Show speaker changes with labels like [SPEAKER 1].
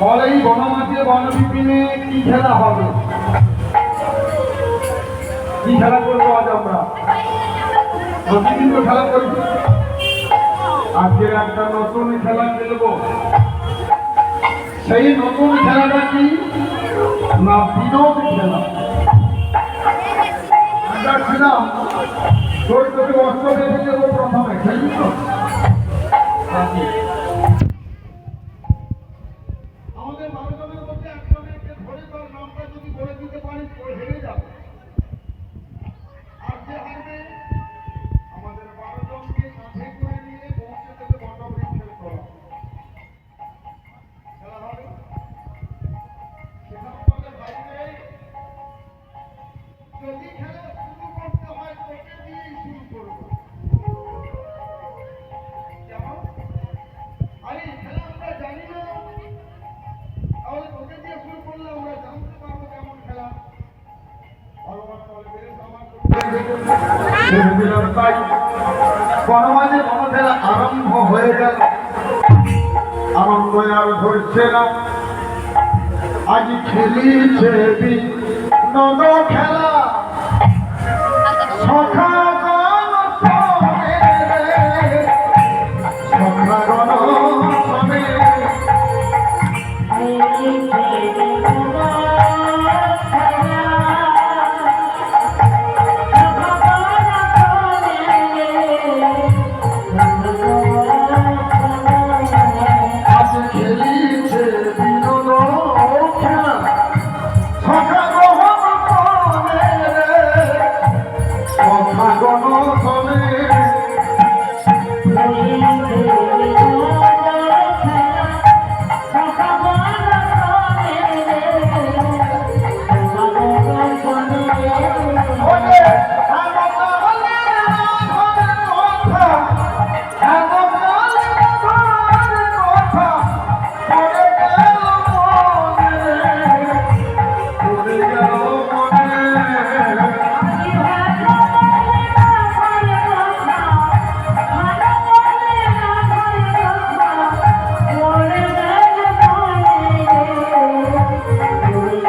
[SPEAKER 1] বলে এই বনমাঝে বনবিপিনে কি খেলা হবে? কি খেলা করব আজ আমরা? প্রতিদিন তো খেলা করি। আজকে একটা নতুন খেলা খেলব সেই নতুন খেলাটা কি? না বিনোদ খেলা? ছিলাম তোর তোকে অস্ত্র বেঁধে দেবো প্রথমে খেলবি তো। আমাদের বারো জনের মধ্যে একজনকে ধরে তার নামটা যদি বলে দিতে পারিস হেরে যাবে। আর যে হারবে, আমাদের বারো জনকে কাঁধে করে নিয়ে পৌঁছে দেবে বটবৃক্ষের তলা খেলা হবে। সেখানে আমাদের বাইরে যদি খেলা বনমাজে মনফেরা আরম্ভ হয়ে গেল আনন্দ আর ধরছে না আজ খেলিছে নদ খেলা সখা